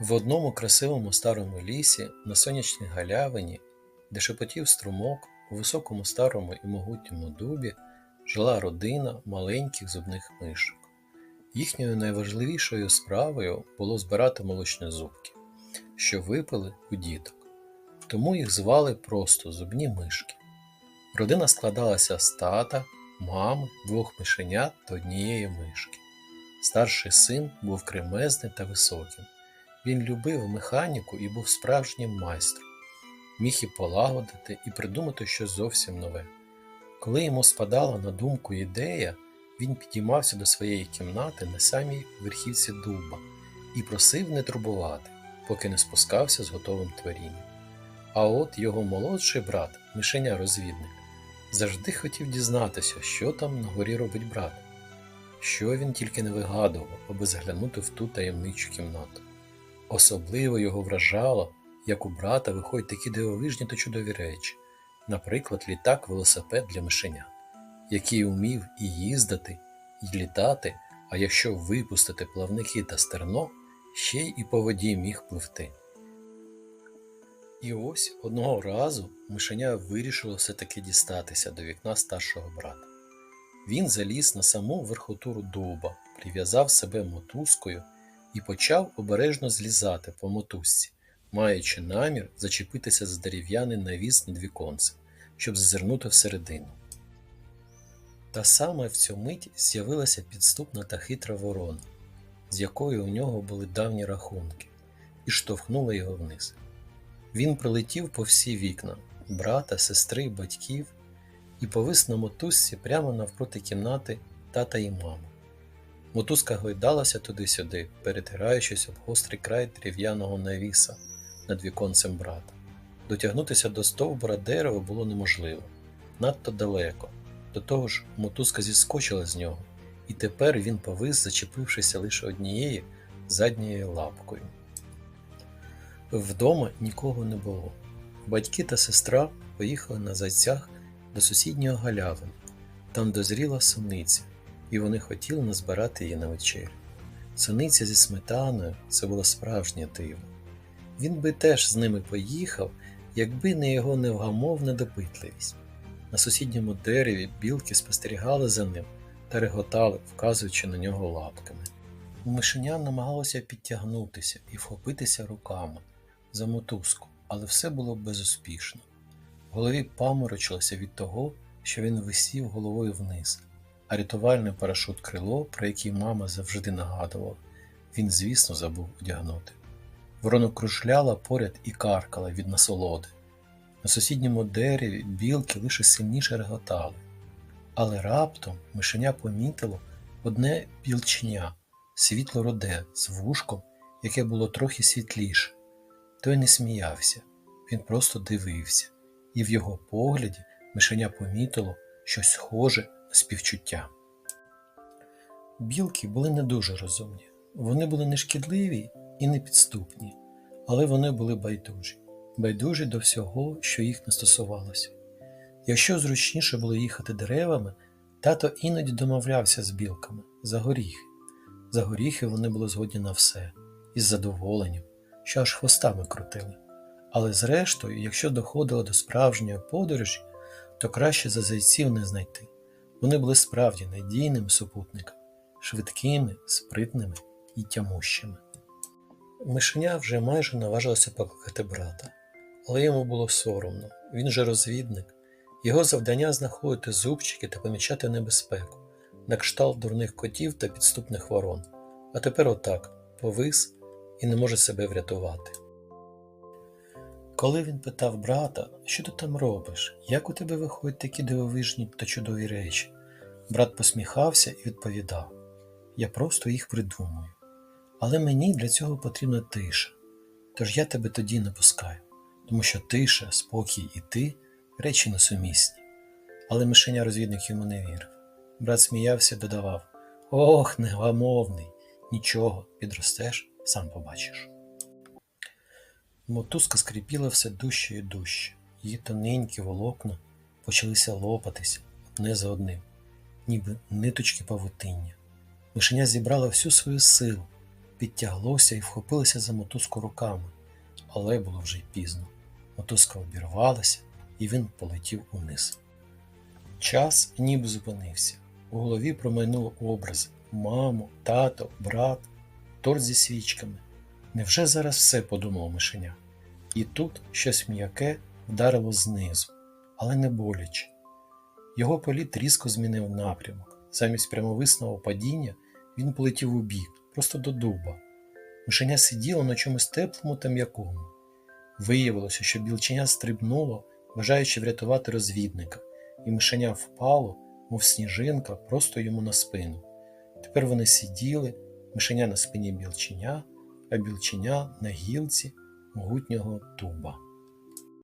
В одному красивому старому лісі на сонячній галявині, де шепотів струмок, у високому старому і могутньому дубі жила родина маленьких зубних мишок. Їхньою найважливішою справою було збирати молочні зубки, що випили у діток. Тому їх звали просто зубні мишки. Родина складалася з тата, мами, двох мишенят та однієї мишки. Старший син був кремезним та високим. Він любив механіку і був справжнім майстром, міг і полагодити, і придумати щось зовсім нове. Коли йому спадала на думку ідея, він підіймався до своєї кімнати на самій верхівці дуба і просив не турбувати, поки не спускався з готовим творінням. А от його молодший брат, мишеня-розвідник, завжди хотів дізнатися, що там на горі робить брат, що він тільки не вигадував, аби заглянути в ту таємничу кімнату. Особливо його вражало, як у брата виходять такі дивовижні та чудові речі, наприклад, літак-велосипед для мишенят, який умів і їздити, і літати, а якщо випустити плавники та стерно, ще й і по воді міг пливти. І ось одного разу мишеня вирішило все-таки дістатися до вікна старшого брата. Він заліз на саму верхотуру дуба, прив'язав себе мотузкою і почав обережно злізати по мотузці, маючи намір зачепитися за дерев'яний навіс над віконцем, щоб зазирнути всередину. Та саме в цю мить з'явилася підступна та хитра ворона, з якою у нього були давні рахунки, і штовхнула його вниз. Він прилетів по всі вікна брата, сестри, батьків і повис на мотузці прямо навпроти кімнати тата і мами. Мотузка гойдалася туди-сюди, перетираючись об гострий край дерев'яного навіса над віконцем брата. Дотягнутися до стовбура дерева було неможливо, надто далеко. До того ж, мотузка зіскочила з нього, і тепер він повис, зачепившися лише однією задньою лапкою. Вдома нікого не було. Батьки та сестра поїхали на зайцях до сусіднього галявини. Там дозріла суниця, і вони хотіли назбирати її на вечерю. Суниця зі сметаною це було справжнє диво. Він би теж з ними поїхав, якби не його невгамовна допитливість. На сусідньому дереві білки спостерігали за ним та реготали, вказуючи на нього лапками. Мишеня намагалося підтягнутися і вхопитися руками за мотузку, але все було безуспішно. В голові паморочилося від того, що він висів головою вниз, а рятувальний парашут крило, про який мама завжди нагадувала, він, звісно, забув одягнути. Ворона кружляла поряд і каркала від насолоди. На сусідньому дереві білки лише сильніше реготали, але раптом мишеня помітило одне білченя, світло роде з вушком, яке було трохи світліше. Той не сміявся, він просто дивився, і в його погляді мишеня помітило щось схоже співчуття. Білки були не дуже розумні, вони були не шкідливі і не підступні, але вони були байдужі, байдужі до всього, що їх не стосувалося. Якщо зручніше було їхати деревами, тато іноді домовлявся з білками за горіхи. За горіхи вони були згодні на все, із задоволенням, що аж хвостами крутили. Але зрештою, якщо доходило до справжньої подорожі, то краще за зайців не знайти. Вони були справді надійними супутниками, швидкими, спритними і тямущими. Мишеня вже майже наважилося покликати брата, але йому було соромно, він же розвідник. Його завдання знаходити зубчики та помічати небезпеку, на кшталт дурних котів та підступних ворон. А тепер отак повис і не може себе врятувати. Коли він питав брата, що ти там робиш, як у тебе виходять такі дивовижні та чудові речі, брат посміхався і відповідав: Я просто їх придумую. Але мені для цього потрібна тиша. Тож я тебе тоді не пускаю, тому що тиша, спокій і ти речі несумісні. Але мишеня розвідник йому не вірив. Брат сміявся додавав: Ох, негламовний, нічого, підростеш, сам побачиш. Мотузка скрипіла все дужче і дужче. Її тоненькі волокна почалися лопатися одне за одним, ніби ниточки павутиння. Мишеня зібрала всю свою силу, підтяглося і вхопилося за мотузку руками, але було вже й пізно. Мотузка обірвалася, і він полетів униз. Час ніби зупинився. У голові промайнули образи маму, тато, брат, торт зі свічками. Невже зараз все подумало мишеня? І тут щось м'яке вдарило знизу, але не боляче. Його політ різко змінив напрямок. Замість прямовисного падіння він полетів у бік, просто до дуба. Мишеня сиділо на чомусь теплому та м'якому. Виявилося, що білченя стрибнуло, бажаючи врятувати розвідника, і мишеня впало, мов сніжинка, просто йому на спину. Тепер вони сиділи, мишеня на спині білченя, а білченя на гілці могутнього дуба.